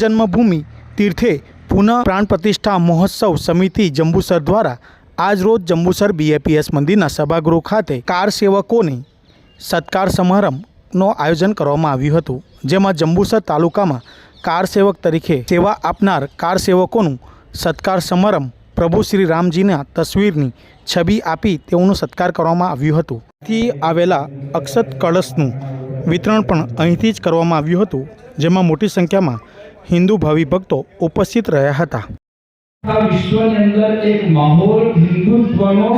જન્મભૂમિ તીર્થે પુનઃ પ્રાણ પ્રતિષ્ઠા મહોત્સવ સમિતિ જંબુસર દ્વારા આજરોજ જંબુસર બીએપીએસ મંદિરના સભાગૃહ ખાતે કાર સેવકોની સત્કાર સમારંભનું આયોજન કરવામાં આવ્યું હતું. જેમાં જંબુસર તાલુકામાં કાર સેવક તરીકે સેવા આપનાર કાર સેવકોનું સત્કાર સમારંભ પ્રભુ શ્રી રામજીના તસવીરની છબી આપી તેઓનો સત્કાર કરવામાં આવ્યું હતું. થી આવેલા અક્ષત કળશનું વિતરણ પણ અહીંથી જ કરવામાં આવ્યું હતું, જેમાં મોટી સંખ્યામાં હિન્દુ ભાવિ ભક્તો ઉપસ્થિત રહ્યા હતા. વિશ્વની અંદર એક માહોલ, હિન્દુત્વનો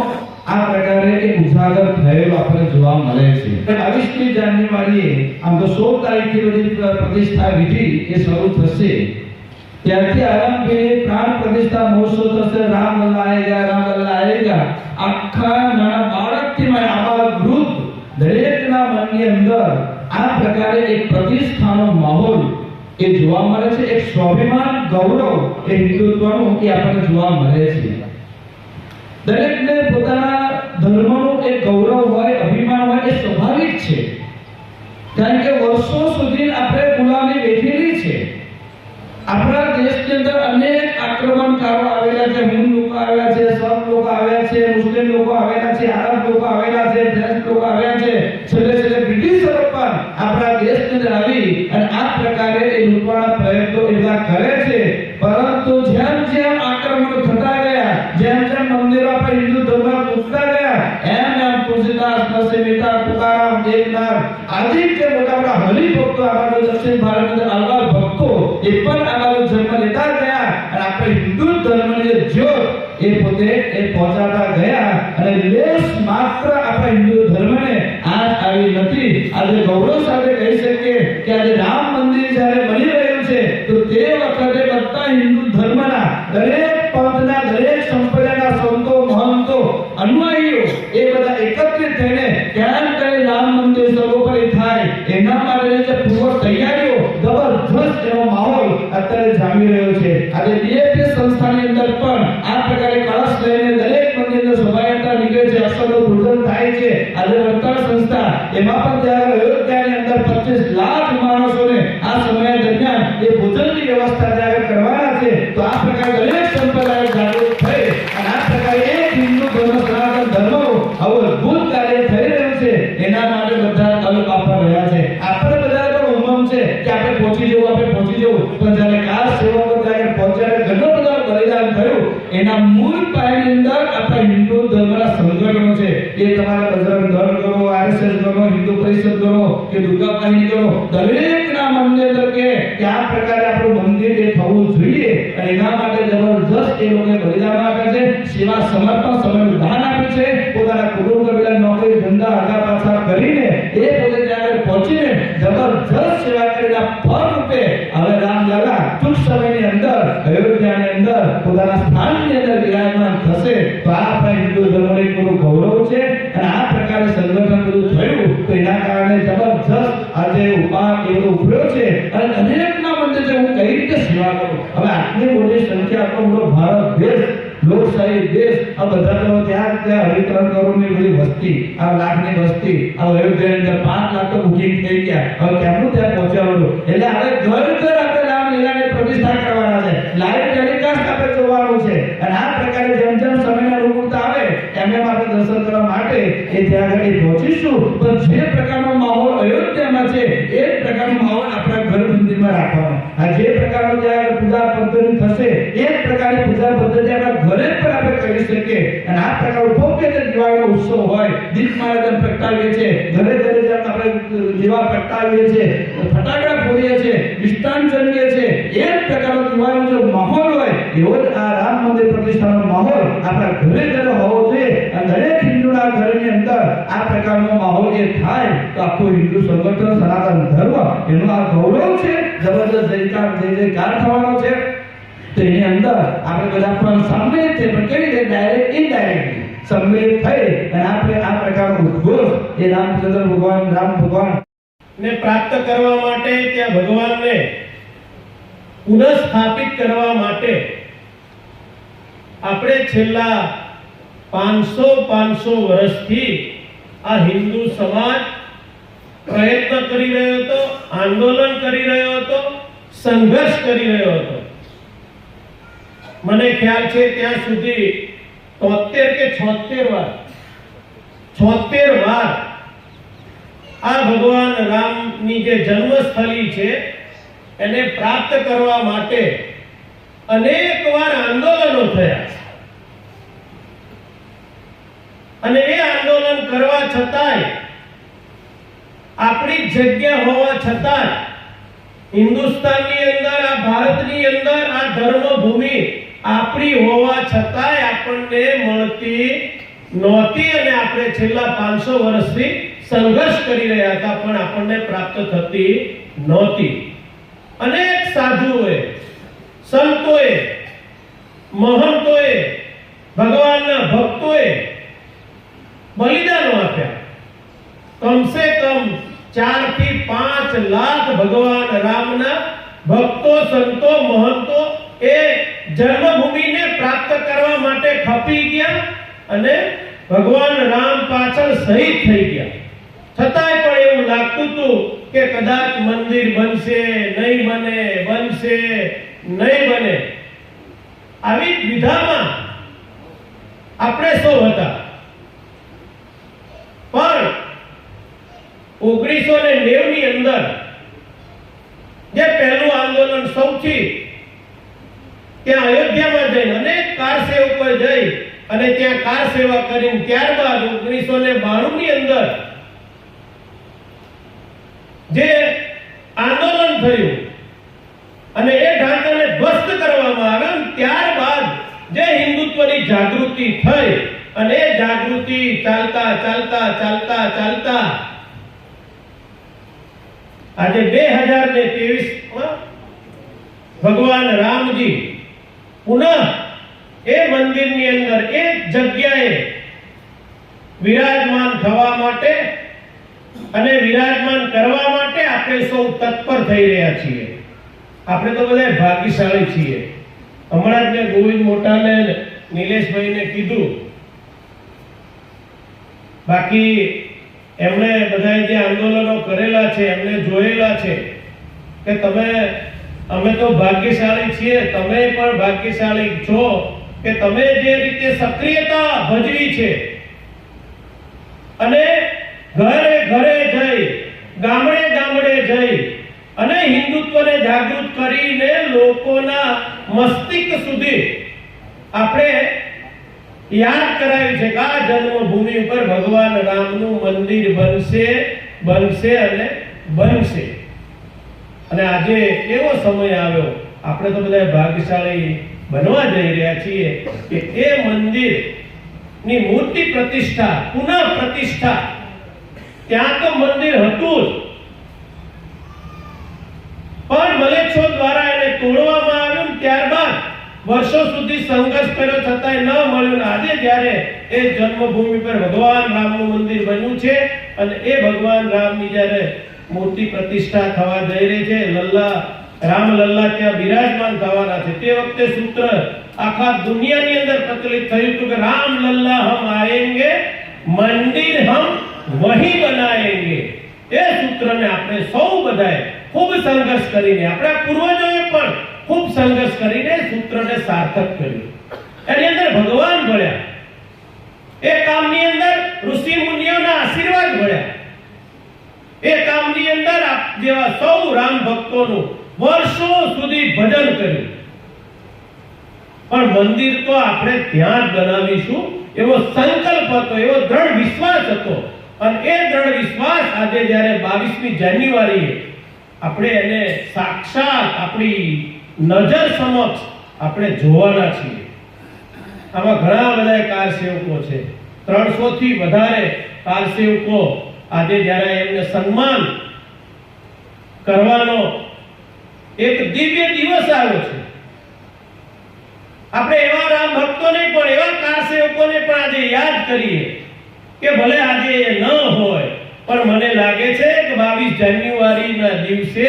આ પ્રકારે એક ઉજાગર થયેલો આપણે જોવા મળે છે. બાવીસમી જાન્યુઆરીએ આમ તો સોળ તારીખથી બધી પ્રતિષ્ઠા વિધિ એ શરૂ થશે. ત્યારથી આરંભે પ્રાણ પ્રતિષ્ઠા મહોત્સવ થશે. રામ લલ્લા આયેગા રામ લલ્લા આયેગા આખા નાના બાળકથી મારે આવા વૃદ્ધ દરેકના મનની અંદર આ પ્રકારે એક પ્રતિષ્ઠાનો માહોલ એ જોવા મળે છે, એક સ્વાભિમાન, ગૌરવ, એ હિન્દુત્વનું એ આપણને જોવા મળે છે. દરેકને પોતાના ધર્મનું એક ગૌરવ હોય, અભિમાન હોય, એ સ્વાભાવિક છે. કારણ કે વર્ષો સુધી આપણે ગુલામી વેઠેલી છે. આપણા દેશની અંદર અનેક આક્રમણકારો આવેલા છે, હિન્દુ લોકો આવેલા છે સર્બ લોકો આવ્યા છે, મુસ્લિમ લોકો આવેલા છે, આરબ મહેતા તુકારામ દેવનાથ આજે જે મોટા મોટા હરિભક્તો આપણા દક્ષિણ ભારતની અંદર ભક્તો એ પણ આવાનો જન્મ લેતા ગયા. અને આપણે હિન્દુ ધર્મની જે જ્યોત એ પોતે એ પહોંચાડતા ગયા. અને લેશ માત્ર આપણા હિન્દુ ધર્મને આજ આવી નથી. આજે ગૌરવ સાથે કહી શકીએ કે આજે રામ મંદિર જ્યારે બની રહ્યું છે, તો તે વખતે બધા હિન્દુ ધર્મના દરેક નીકળે છે અક્ષરનું પૂજન થાય છે, આજે વર્તન સંસ્થા, એમાં પણ ત્યારે અયોધ્યાની અંદર 25 લાખ માણસોને આ સમય દરમિયાન એ ભોજનની વ્યવસ્થા ત્યારે કરવાના છે, તો આ પ્રકારે દરેક સંપ્રદાય જાગૃત થઈ અને આ પ્રકારે એક હિન્દુ ધર્મ, સનાતન ધર્મનું આવું અદભુત કાર્ય થઈ રહ્યું છે, એના માટે બધા તલ આપવા રહ્યા છે. આપણે બધા પણ ઉમમ છે કે આપણે પહોંચી જવું, આપણે પહોંચી જવું, પણ જ્યારે કાર સેવકો ત્યારે પહોંચ્યા ઘણો બધા બલિદાન થયું, એના મૂળ પાયાની અંદર આપણા હિન્દુ ધર્મના સંગઠનો છે, એ તમારે બજરંગ દળ કરો, આરએસએસ કરો હિન્દુ પરિષદ કરો કે દુર્ગા વાહિની કરો દરેકના મનની અંદર કે આ પ્રકારે આપણું મંદિર એ થવું જોઈએ અને એના માટે જબરજસ્ત એ લોકોએ બલિદાન આપે છે, સેવા સમર્પણ સમયનું દાન આપે છે, પોતાના કુટુંબ કબીલા નોકરી, ધંધા, આગા પાછા કરીને એ પોતે ત્યાં પહોંચીને જબરજસ્ત સેવા કરીને ફળ રૂપે હવે રામલલા ટૂંક સમયની અંદર અયોધ્યાની અંદર પોતાના સ્થાનની અંદર વિરાજમાન થશે, તો આ આપણા એક મોટું ગૌરવ છે અને આ પ્રકારે સંગઠન બધું થયું તો એના કારણે જબરજસ્ત આજે ઉપાક એવો ઉભર્યો છે અને અનેકના મંદિર છે, હું કઈ રીતે સેવા કરું? હવે આટલી મોટી સંખ્યા આટલો મોટો ભારત દેશ, લોકશાહી દેશ, આ બધા તો ત્યાં ત્યાં અઢી ત્રણ કરોડની બધી વસ્તી, આ લાખની વસ્તી, આ અયોધ્યાની અંદર પાંચ લાખ તો બુકિંગ થઈ ગયા. હવે કેમનું ત્યાં પહોંચાડવાનું? એટલે હવે ઘર ઘર આપણે રામલીલાની પ્રતિષ્ઠા કરવાના. એ ત્યાં આગળ પહોંચીશું. પણ જે પ્રકારનો માહોલ અયોધ્યામાં છે, એ જ પ્રકારનો માહોલ આપણા ઘર મંદિરમાં રાખવાનો. આ જે પ્રકારનો ત્યાં આગળ પૂજા પદ્ધતિ થશે, એ જ પ્રકારની પૂજા પદ્ધતિ આપણા ઘરે પણ આપણે કરી શકીએ. અને આ પ્રકારનો ભવ્ય જે દિવાળીનો ઉત્સવ હોય દીપમાળા પ્રગટાવીએ છીએ, ઘરે ઘરે જેમ આપણે દીવા પ્રગટાવીએ છીએ, ફટાકડા ફોડીએ છીએ, મિષ્ટાન જમીએ છીએ, એ જ પ્રકારનો દિવાળીનો જો માહોલ હોય, એવો જ આ રામ મંદિર પ્રતિષ્ઠાનો માહોલ આપણા ઘરે ઘરે હોવો જોઈએ. અને દરેક હિન્દુના ઘરની અંદર આ પ્રકારનો માહોલ એ થાય, તો આખું હિન્દુ સંગઠન, સનાતન ધર્મ, એનો આ ગૌરવ છે જબરદસ્ત જયકાર, જય જયકાર થવાનો છે. તો એની અંદર આપણે બધા પણ સામેલ છે, પણ કેવી રીતે ડાયરેક્ટ ઇનડાયરેક્ટલી સંમેલિત થઈ અને આપણે આ પ્રકારનો ઉદ્ઘોષ એ રામચંદ્ર ભગવાન, રામ ભગવાન ને પ્રાપ્ત કરવા માટે ત્યાં ભગવાનને પુનઃસ્થાપિત કરવા માટે આપણે છેલ્લા પાંચસો પાંચસો વર્ષથી આ હિન્દુ સમાજ પ્રયત્ન કરી રહ્યો હતો, આંદોલન કરી રહ્યો હતો, સંઘર્ષ કરી રહ્યો હતો. મને ખ્યાલ છે ત્યાં સુધી તોતેર કે છોતેર વાર છોતેર વાર આ ભગવાન રામની જે જન્મસ્થલી છે, એને પ્રાપ્ત કરવા માટે અનેક વાર આંદોલનો થયા. અને એ આંદોલન કરવા છતાંય, આપણી જગ્યા હોવા છતાં હિન્દુસ્તાનની અંદર, આ ભારતની અંદર, આ ધર્મભૂમિ આપણી હોવા છતાંય આપણને મળતી નહોતી અને આપણે છેલ્લા પાંચસો વર્ષથી સંઘર્ષ કરી રહ્યા હતા, પણ આપણને પ્રાપ્ત થતી નહોતી. અનેક સાધુઓએ, સંતોએ, મહંતોએ, ભગવાનના ભક્તોએ બલિદાનો આપ્યા. કમસે કમ ચારથી પાંચ લાખ ભગવાન રામના ભક્તો, સંતો, મહંતો એ જન્મભૂમિને પ્રાપ્ત કરવા માટે ખપી ગયા અને ભગવાન રામ પાછળ શહીદ થઈ ગયા. છતાંય પણ એવું લાગતું હતું કે કદાચ મંદિર બનશે, નહીં બને, બનશે, નહીં બને. આવી વિધામાં આપણે સૌ હતા? પણ ઓગણીસો ને નેવની અંદર જે પહેલું આંદોલન સૌથી ત્યાં અયોધ્યામાં જઈને અનેક કાર સેવકોએ જઈ અને ત્યાં કાર સેવા કરીને ત્યારબાદ ઓગણીસો ને બાણું ની અંદર જે આંદોલન થયું અને એ ઢાંચાને ધ્વસ્ત કરવામાં આવ્યો, ત્યારબાદ જે હિન્દુત્વની જાગૃતિ થઈ ચાલતા ચાલતા ચાલતા ચાલતા. આજે બે હજાર ને ત્રેવીસ ભગવાન રામજી પુનઃ એ મંદિરની અંદર એ જગ્યાએ વિરાજમાન થવા માટે અને વિરાજમાન કરવા માટે આપણે સૌ તત્પર થઈ રહ્યા છીએ. આપણે તો બધા ભાગ્યશાળી છીએ. હમણાં જ મેં ગોવિંદ મોટાને નિલેશભાઈને કીધું બાકી એમણે બધાએ જે આંદોલનો કરેલા છે, એમને જોયેલા છે કે તમે, અમે તો ભાગ્યશાળી છીએ, તમે પણ ભાગ્યશાળી છો કે તમે જે રીતે સક્રિયતા ભજવી છે અને ઘરે ઘરે જઈ, ગામડે ગામડે જઈ અને હિન્દુત્વને જાગૃત કરીને લોકોના મસ્તિષ્ક સુધી આપણે યાદ કરાવ્યું છે કે આ જન્મભૂમિ ઉપર ભગવાન રામનું મંદિર બનશે બનશે અને બનશે. અને આજે એવો સમય આવ્યો? આપણે તો બધા ભાગ્યશાળી બનવા જઈ રહ્યા છીએ કે એ મંદિરની મૂર્તિ પ્રતિષ્ઠા પુનઃ પ્રતિષ્ઠા ત્યાં તો મંદિર હતું જ. પણ મલેચ્છો દ્વારા એને તોડવામાં આવ્યું ને ત્યારબાદ વર્ષો સુધી સંઘર્ષ કર્યો છતાંય ન મળ્યું આજે જ્યારે એ જન્મભૂમિ પર ભગવાન રામનું મંદિર બન્યું છે અને એ ભગવાન રામની જ્યારે મૂર્તિ પ્રતિષ્ઠા થવા જઈ રહી છે, લલ્લા, રામ લલ્લા ત્યાં બિરાજમાન થવાના છે, તે વખતે સૂત્ર આખા દુનિયાની અંદર પ્રચલિત થયું હતું કે રામ લલ્લા હમ આએંગે મંદિર હમ વહી બનાએંગે એ સૂત્રને આપણે સૌ બધાએ ખૂબ સંઘર્ષ કરીને, આપણા પૂર્વજોએ પણ ખૂબ સંઘર્ષ કરીને સૂત્રને સાર્થક કર્યું. એની અંદર ભગવાન ભળ્યા. એ કામની અંદર ઋષિ મુનિઓના આશીર્વાદ ભળ્યા. એ કામની અંદર આપ જેવા સૌ રામ ભક્તોનું વર્ષો સુધી ભજન કર્યું. પણ મંદિર તો આપણે ત્યાં જ બનાવીશું એવો સંકલ્પ હતો, એવો દ્રઢ વિશ્વાસ હતો. અને એ દ્રઢ વિશ્વાસ આજે જ્યારે 22મી જાન્યુઆરીએ આપણે એને સાક્ષાત આપણી નજર સમક્ષ આપણે જોવાના છીએ. આમાં ઘણા બધા કાર સેવકો છે. 300 થી વધારે કાર સેવકો આજે જ્યારે એમને સન્માન કરવાનો એક દિવ્ય દિવસ આવ્યો છે. આપણે એવા રામ ભક્તોને પણ, એવા કાર સેવકોને પણ આજે યાદ કરીએ કે ભલે આજે એ ન હોય, પણ મને લાગે છે કે 22 જાન્યુઆરીના દિવસે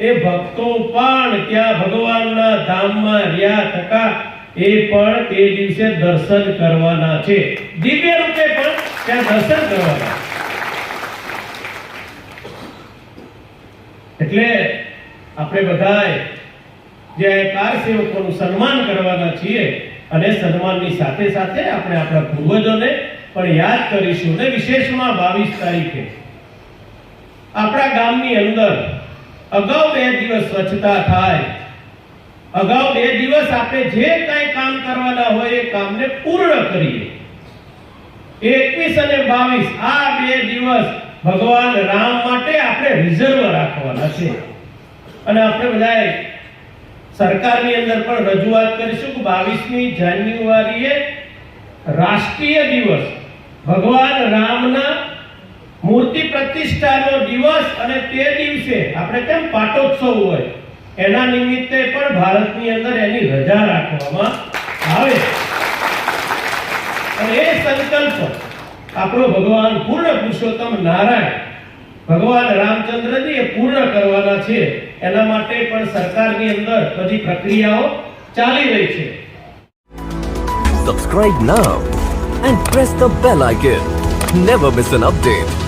એ ભક્તો પણ ત્યાં ભગવાનના ધામમાં રહ્યા થકા એ પણ એ દિવસે દર્શન કરવાના છે. દિવ્ય રૂપે પણ ત્યાં દર્શન કરવાના. એટલે આપણે બધાએ જે કાર સેવકોનું સન્માન કરવાના છીએ અને સન્માનની સાથે સાથે આપણે આપણા પૂર્વજોને પણ યાદ કરીશું. ને વિશેષમાં બાવીસ તારીખે આપણા ગામની અંદર અગાઉ બે દિવસ સ્વચ્છતા થાય. અગાઉ બે દિવસ આપણે જે કાંઈ કામ કરવાના હોય એ કામને પૂર્ણ કરીએ. એકવીસ અને બાવીસ, આ બે દિવસ ભગવાન રામ માટે આપણે રિઝર્વ રાખવાના છે. અને આપણે બધાએ સરકારની અંદર પણ રજૂઆત કરીશું કે બાવીસમી જાન્યુઆરીએ રાષ્ટ્રીય દિવસ. ભગવાન રામના મૂર્તિ પ્રતિષ્ઠાનો દિવસ અને તે દિવસે આપણે કેમ પાટોત્સવ હોય? એના નિમિત્તે પણ ભારતની અંદર એની રજા રાખવામાં આવે. અને એ સંકલ્પ આપણો ભગવાન પૂર્ણ પુરુષોત્તમ નારાયણ, ભગવાન રામચંદ્રજી એ પૂર્ણ કરવાના છે. એના માટે પણ સરકારની અંદર બધી પ્રક્રિયાઓ ચાલી રહી છે. Subscribe now and press the bell icon Never miss an update.